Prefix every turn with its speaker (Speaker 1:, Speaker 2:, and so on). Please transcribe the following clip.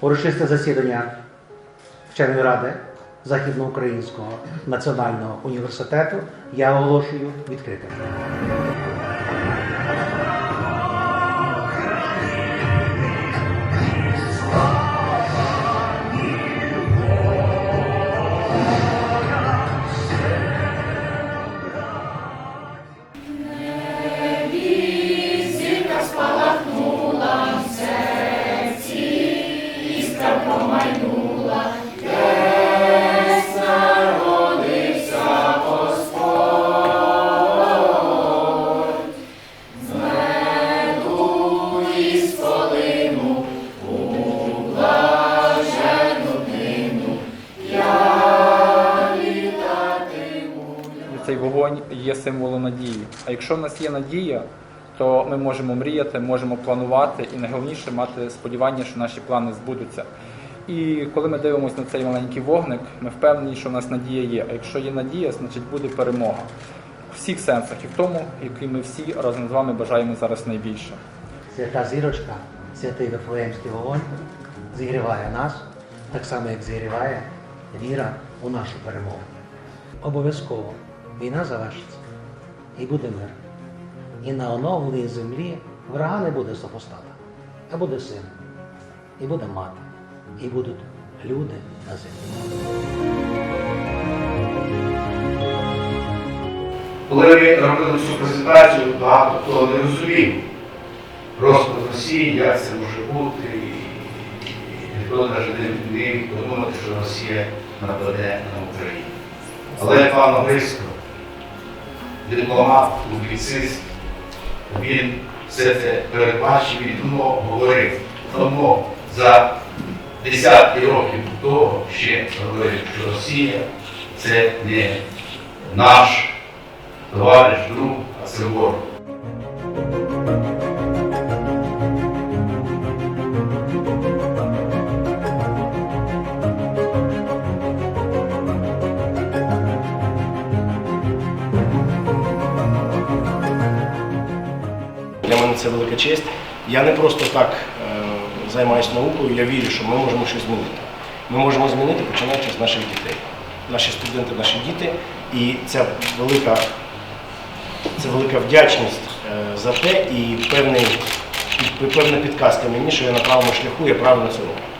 Speaker 1: Урочисте засідання вченої ради Західноукраїнського національного університету я оголошую відкритим.
Speaker 2: Цей вогонь є символом надії. А якщо в нас є надія, то ми можемо мріяти, можемо планувати і найголовніше мати сподівання, що наші плани збудуться. І коли ми дивимося на цей маленький вогник, ми впевнені, що в нас надія є. А якщо є надія, значить буде перемога. В всіх сенсах і в тому, який ми всі разом з вами бажаємо зараз найбільше.
Speaker 1: Свята зірочка, святий Вифлеємський вогонь зігріває нас, так само як зігріває віра у нашу перемогу. Обов'язково війна завершиться і буде мир. І на оновленій землі врага не буде супостата, а буде син, і буде мати, і будуть люди на землі.
Speaker 3: Коли ми робили цю презентацію, багато хто не розумів розпад Росії, як це може бути, і ніхто навіть не міг подумати, що Росія нападе на Україну. Але пан Огрисько, дипломат, публіцист, він все це передбачив і давно говорив. Давно за десятки років того ще говорив, що Росія це не наш товариш, друг, а це ворог.
Speaker 4: Для мене це велика честь. Я не просто так займаюся наукою, я вірю, що ми можемо щось змінити. Ми можемо змінити, починаючи з наших дітей. Наші студенти, наші діти. І ця велика, це велика вдячність е, за те і, певний, певна підказка мені, що я на правому шляху, я правильно це роблю.